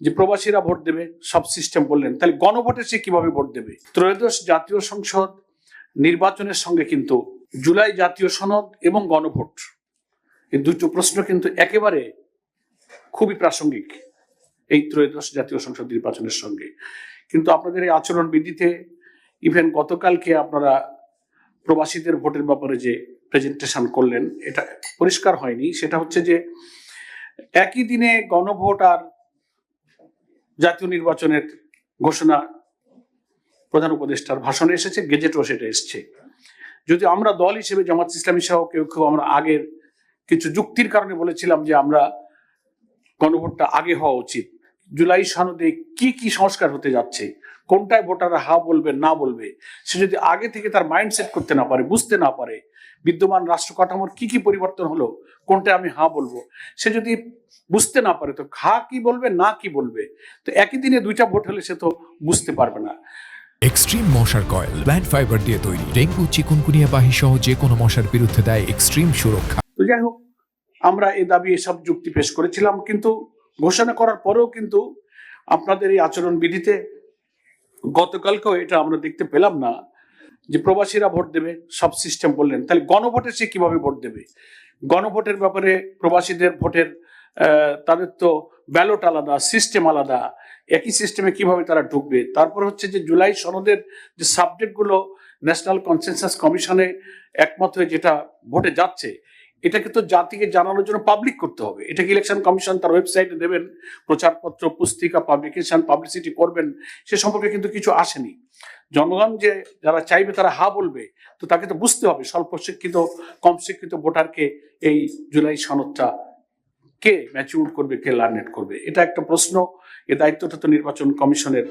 যে প্রবাসীরা ভোট দেবে, সব সিস্টেম বললেন। তাহলে গণভোটে সে কীভাবে ভোট দেবে? ত্রয়োদশ জাতীয় সংসদ নির্বাচনের সঙ্গে কিন্তু জুলাই জাতীয় সনদ এবং গণভোট। এই দুটো প্রশ্ন কিন্তু একেবারে খুবই প্রাসঙ্গিক এই ত্রয়োদশ জাতীয় সংসদ নির্বাচনের সঙ্গে। কিন্তু আপনাদের এই আচরণ বিধিতে ইভেন গতকালকে আপনারা প্রবাসীদের ভোটের ব্যাপারে যে প্রেজেন্টেশন করলেন, এটা পরিষ্কার হয়নি। সেটা হচ্ছে যে একই দিনে গণভোট আর জাতীয় নির্বাচনের ঘোষণা প্রধান উপদেষ্টার ভাষণে এসেছে, গেজেটও সেটা এসছে। যদি আমরা দল হিসেবে জামাত ইসলামী সহ কেউ কেউ আমরা আগের কিছু যুক্তির কারণে বলেছিলাম যে আমরা গণভোটটা আগে হওয়া উচিত। জুলাই সনদে কি কি সংস্কার হতে যাচ্ছে কোনটায় ভোটাররা হা বলবে না বলবে সে যদি আগে থেকে তার মাইন্ডসেট করতে না পারে বুঝতে না পারে বিদ্যমান রাষ্ট্র কাঠামোর কি কি পরিবর্তন হলো কোনটা আমি হা বলব সে যদি বুঝতে না পারে তো খা কি বলবে না কি বলবে তো একই দিনে দুইটা ভোট হলে সে তো বুঝতে পারবে না। এক্সট্রিম মশার কয়েল প্ল্যান্ট ফাইবার দিয়ে তৈরি ডেঙ্গু চিকুনকুনিয়া বাহি সহ যে কোনো মশার বিরুদ্ধে দেয় এক্সট্রিম সুরক্ষা। তো যাই হোক আমরা এ দাবি এসব যুক্তি পেশ করেছিলাম কিন্তু ঘোষণা করার পরেও কিন্তু আপনাদের এই আচরণ বিধিতে গতকালকেও এটা আমরা দেখতে পেলাম না যে প্রবাসীরা ভোট দেবে, সব সিস্টেম বললেন তাহলে গণভোটে সে কীভাবে ভোট দেবে? গণভোটের ব্যাপারে প্রবাসীদের ভোটের তাদের তো ব্যালট আলাদা সিস্টেম আলাদা। একই সিস্টেমে কীভাবে তারা ঢুকবে? তারপর হচ্ছে যে জুলাই সনদের যে সাবজেক্টগুলো ন্যাশনাল কনসেনসাস কমিশনে একমত হয়ে যেটা ভোটে যাচ্ছে এটাকে তো জাতিকে জানানোর জন্য পাবলিক করতে হবে। এটাকে ইলেকশন কমিশন তার ওয়েবসাইটে দেবেন? প্রচারপত্র, পুস্তিকা পাবলিকেশন পাবলিসিটি করবেন, সে সম্পর্কে কিন্তু কিছু আসেনি। জনগণ যে যারা চাইবে তারা হা বলবে, তো তাকে তো বুঝতে হবে স্বল্প শিক্ষিত, কম শিক্ষিত ভোটারকে এই জুলাই সনদটা কে ম্যাচিউর করবে, কে লার্নেট করবে? এটা একটা প্রশ্ন, এ দায়িত্বটা তো নির্বাচন কমিশনের